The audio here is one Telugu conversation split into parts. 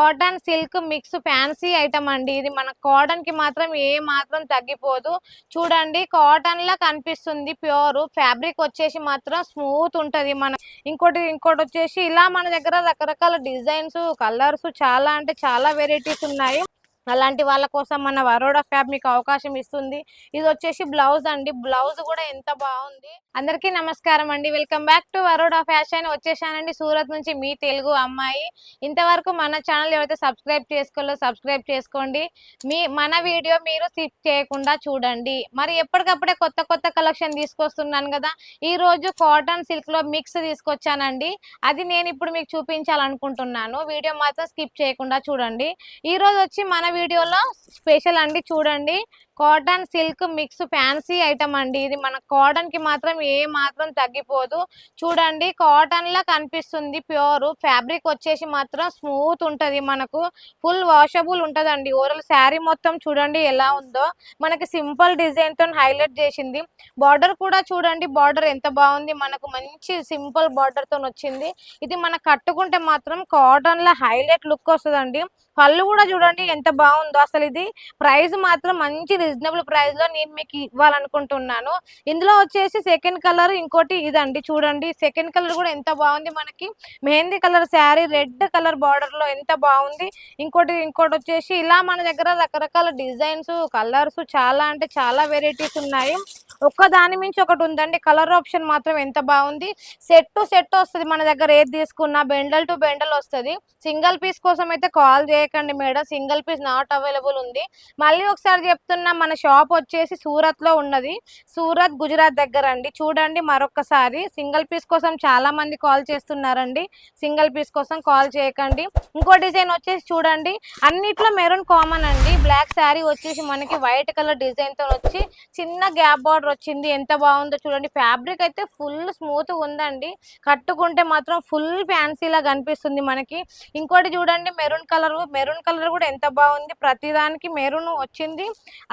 Cotton silk mix fancy item అండి. ఇది మన కాటన్కి మాత్రం ఏ మాత్రం తగ్గిపోదు. చూడండి కాటన్ లా కనిపిస్తుంది ప్యూర్. ఫ్యాబ్రిక్ వచ్చేసి మాత్రం స్మూత్ ఉంటది మన ఇంకోటి ఇంకోటి వచ్చేసి ఇలా మన దగ్గర రకరకాల డిజైన్స్ కలర్స్ చాలా అంటే చాలా వెరైటీస్ ఉన్నాయి. అలాంటి వాళ్ళ కోసం మన వరోడా ఫ్యాబ్ మీకు అవకాశం ఇస్తుంది. ఇది వచ్చేసి బ్లౌజ్ అండి. బ్లౌజ్ కూడా ఎంత బాగుంది. అందరికీ నమస్కారం అండి. Welcome back to Baroda fashion. వచ్చేసానండి సూరత్ నుంచి మీ తెలుగు అమ్మాయి. ఇంతవరకు మన ఛానల్ ఎవరైతే సబ్స్క్రైబ్ చేసుకోలో సబ్స్క్రైబ్ చేసుకోండి. మీ మన వీడియో మీరు స్కిప్ చేయకుండా చూడండి. మరి ఎప్పటికప్పుడే కొత్త కొత్త కలెక్షన్ తీసుకొస్తున్నాను కదా. ఈ రోజు కాటన్ సిల్క్లో మిక్స్ తీసుకొచ్చానండి. అది నేను ఇప్పుడు మీకు చూపించాలనుకుంటున్నాను. వీడియో మాత్రం స్కిప్ చేయకుండా చూడండి. ఈ రోజు వచ్చి మన వీడియోలో స్పెషల్ అండి చూడండి. Cotton silk mix fancy item అండి. ఇది మన కాటన్కి మాత్రం ఏ మాత్రం తగ్గిపోదు. చూడండి కాటన్ లా కనిపిస్తుంది ప్యూర్. ఫ్యాబ్రిక్ వచ్చేసి మాత్రం స్మూత్ ఉంటది మనకు. ఫుల్ వాషబుల్ ఉంటదండి. ఓవరాల్ శారీ మొత్తం చూడండి ఎలా ఉందో. మనకి సింపుల్ డిజైన్తో హైలైట్ చేసింది. బార్డర్ కూడా చూడండి బార్డర్ ఎంత బాగుంది. మనకు మంచి సింపుల్ బార్డర్తో వచ్చింది. ఇది మన కట్టుకుంటే మాత్రం కాటన్ లా హైలైట్ లుక్ వస్తుందండి. పళ్ళు కూడా చూడండి ఎంత బాగుందో అసలు ఇది ప్రైస్ మాత్రం మంచి రీజనబుల్ ప్రైస్లో నేను మీకు ఇవ్వాలనుకుంటున్నాను. ఇందులో వచ్చేసి సెకండ్ కలర్ ఇంకోటి ఇదండి చూడండి. సెకండ్ కలర్ కూడా ఎంత బాగుంది మనకి. Mehndi colour sari red colour బార్డర్లో ఎంత బాగుంది. ఇంకోటి ఇంకోటి వచ్చేసి ఇలా మన దగ్గర రకరకాల డిజైన్స్ కలర్స్ చాలా అంటే చాలా వెరైటీస్ ఉన్నాయి. ఒక్క దాని మించి ఒకటి ఉందండి. కలర్ ఆప్షన్ మాత్రం ఎంత బాగుంది. సెట్ టు సెట్ వస్తుంది మన దగ్గర ఏది తీసుకున్నా. బెండల్ టు బెండల్ వస్తుంది. సింగిల్ పీస్ కోసం అయితే కాల్ చేయకండి madam. Single piece not available ఉంది. మళ్ళీ ఒకసారి చెప్తున్నా మన షాప్ వచ్చేసి సూరత్లో ఉన్నది. సూరత్ గుజరాత్ దగ్గర అండి. చూడండి మరొకసారి సింగిల్ పీస్ కోసం చాలా మంది కాల్ చేస్తున్నారండి. సింగిల్ పీస్ కోసం కాల్ చేయకండి. ఇంకో డిజైన్ వచ్చేసి చూడండి. అన్నిట్లో మెరూన్ కామన్ అండి. బ్లాక్ శారీ వచ్చేసి మనకి వైట్ కలర్ డిజైన్తో వచ్చి చిన్న గ్యాప్ బార్డర్ వచ్చింది ఎంత బాగుందో చూడండి. ఫ్యాబ్రిక్ అయితే ఫుల్ స్మూత్ ఉందండి. కట్టుకుంటే మాత్రం ఫుల్ ఫ్యాన్సీలా కనిపిస్తుంది మనకి. ఇంకోటి చూడండి మెరూన్ కలర్. మెరూన్ కలర్ కూడా ఎంత బాగుంది. ప్రతిదానికి మెరూన్ వచ్చింది.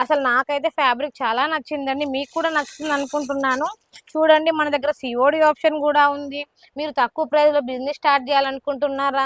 అసలు నాకైతే ఫ్యాబ్రిక్ చాలా నచ్చిందండి. మీకు కూడా నచ్చుతుంది అనుకుంటున్నాను. చూడండి మన దగ్గర సిఓడి ఆప్షన్ కూడా ఉంది. మీరు తక్కువ ప్రైస్లో బిజినెస్ స్టార్ట్ చేయాలనుకుంటున్నారా?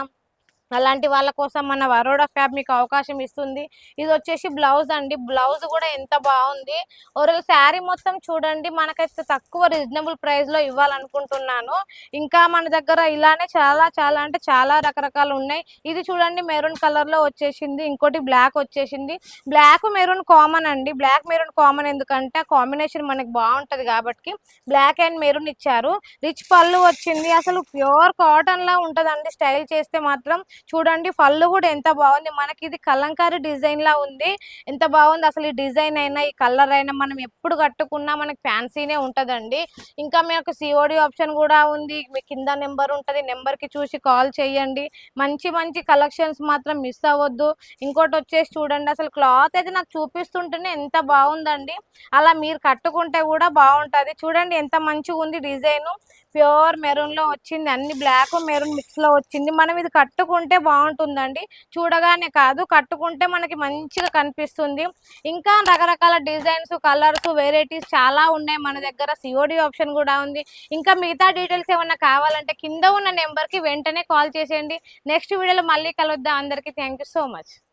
అలాంటి వాళ్ళ కోసం మన వరోడా ఫ్యాబ్ మీకు అవకాశం ఇస్తుంది. ఇది వచ్చేసి బ్లౌజ్ అండి. బ్లౌజ్ కూడా ఎంత బాగుంది. ఒక శారీ మొత్తం చూడండి. మనకైతే తక్కువ రీజనబుల్ ప్రైస్లో ఇవ్వాలనుకుంటున్నాను. ఇంకా మన దగ్గర ఇలానే చాలా చాలా అంటే చాలా రకరకాలు ఉన్నాయి. ఇది చూడండి మెరూన్ కలర్లో వచ్చేసింది. ఇంకోటి బ్లాక్ వచ్చేసింది. బ్లాక్ మెరూన్ కామన్ అండి. బ్లాక్ మెరూన్ కామన్ ఎందుకంటే కాంబినేషన్ మనకి బాగుంటది కాబట్టి బ్లాక్ అండ్ మెరూన్ ఇచ్చారు. రిచ్ పళ్ళు వచ్చింది. అసలు ప్యూర్ కాటన్ లా స్టైల్ చేస్తే మాత్రం. చూడండి పళ్ళు కూడా ఎంత బాగుంది. మనకి ఇది కలంకారీ డిజైన్ లా ఉంది. ఎంత బాగుంది అసలు ఈ డిజైన్ అయినా ఈ కలర్ అయినా మనం ఎప్పుడు కట్టుకున్నా మనకి ఫ్యాన్సీనే ఉంటదండి. ఇంకా మీకు సిఓడి ఆప్షన్ కూడా ఉంది. మీ కింద నెంబర్ ఉంటుంది. నెంబర్కి చూసి కాల్ చేయండి. మంచి మంచి కలెక్షన్స్ మాత్రం మిస్ అవ్వద్దు. ఇంకోటి వచ్చేసి చూడండి అసలు క్లాత్ అయితే నాకు చూపిస్తుంటేనే ఎంత బాగుందండి. అలా మీరు కట్టుకుంటే కూడా బాగుంటది. చూడండి ఎంత మంచిగా ఉంది డిజైన్. ప్యూర్ మెరూన్లో వచ్చింది. అన్ని బ్లాక్ మెరూన్ మిక్స్లో వచ్చింది. మనం ఇది కట్టుకుంటే బాగుంటుందండి. చూడగానే కాదు కట్టుకుంటే మనకి మంచిగా కనిపిస్తుంది. ఇంకా రకరకాల డిజైన్స్ కలర్స్ వెరైటీస్ చాలా ఉన్నాయి మన దగ్గర. సిఓడి ఆప్షన్ కూడా ఉంది. ఇంకా మిగతా డీటెయిల్స్ ఏమన్నా కావాలంటే కింద ఉన్న నెంబర్కి వెంటనే కాల్ చేసేయండి. నెక్స్ట్ వీడియోలో మళ్ళీ కలుద్దాం. అందరికీ థ్యాంక్ సో మచ్.